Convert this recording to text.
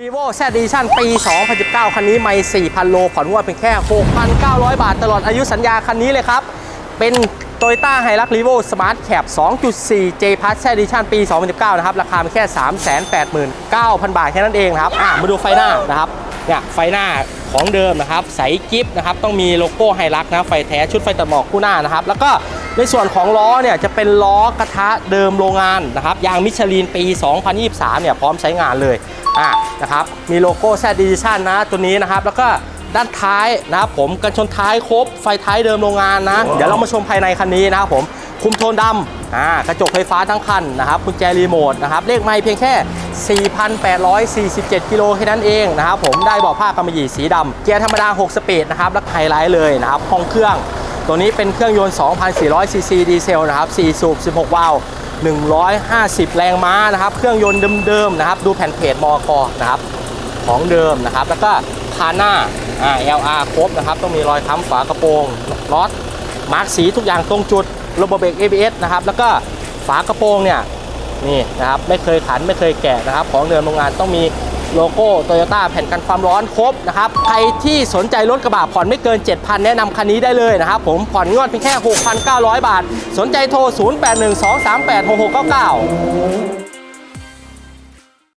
รีโวแซดดิชั่นปี 2019 คันนี้ไม่ 4,000 โลผ่อนงวดเป็นแค่ 6,900 บาทตลอดอายุสัญญาคันนี้เลยครับ เป็น Toyota h i l u x r e v o Smart Cap 2.4 J Plus Set Edition ปี 2019 นะครับ ราคาเป็นแค่ 389,000 บาทแค่นั้นเองครับ อะ มาดูไฟหน้านะครับเนี่ยไฟหน้าของเดิมนะครับ ใสกิฟนะครับ ต้องมีโลโก้ไฮรักนะ ไฟแท้ชุดไฟตัดหมอกคู่หน้านะครับ แล้วก็ ในส่วนของล้อเนี่ยจะเป็นล้อกระทะเดิมโรงงานนะครับยางมิชลินปี 2023 เนี่ยพร้อมใช้งานเลยอะนะครับมีโลโก้แซดดิชั่นนะตัวนี้นะครับ แล้วก็ด้านท้ายนะครับผมกันชนท้ายครบไฟท้ายเดิมโรงงานนะ เดี๋ยวเรามาชมภายในคันนี้นะครับผมคุมโทนดำอ่ากระจกไฟฟ้าทั้งคันนะครับกุญแจรีโมทนะครับเลขไมล์เพียงแค่ 4,847 กิโลแค่นั้นเองนะครับผมได้เบอกผ้ากำมะหยี่สีดำเกียร์ธรรมดา 6 สปีดนะครับแล้วไฮไลท์เลยนะครับห้องเครื่อง ตัวนี้เป็นเครื่องยนต์ 2,400 ซีซีดีเซลนะครับ 4 สูบ 16 วาล์ว150 แรงม้านะครับ เครื่องยนต์เดิมๆนะครับ ดูแผ่นเพจมอกนะครับ ของเดิมนะครับ แล้วก็คาหน้าอ่า LR ครบนะครับ ต้องมีรอยค้ำฝากระโปรงน็อตมาร์กสีทุกอย่างตรงจุด ระบบเบรก ABS นะครับ แล้วก็ฝากระโปรงเนี่ย นี่นะครับ ไม่เคยขันไม่เคยแกะนะครับ ของเดิมโรงงานต้องมี โลโก้โตโยต้าแผ่นกันความร้อนครบนะครับ ใครที่สนใจรถกระบะผ่อนไม่เกิน 7,000 แนะนำคันนี้ได้เลยนะครับ ผมผ่อนงวดเพียงแค่ 6,900 บาท สนใจโทร 0812386699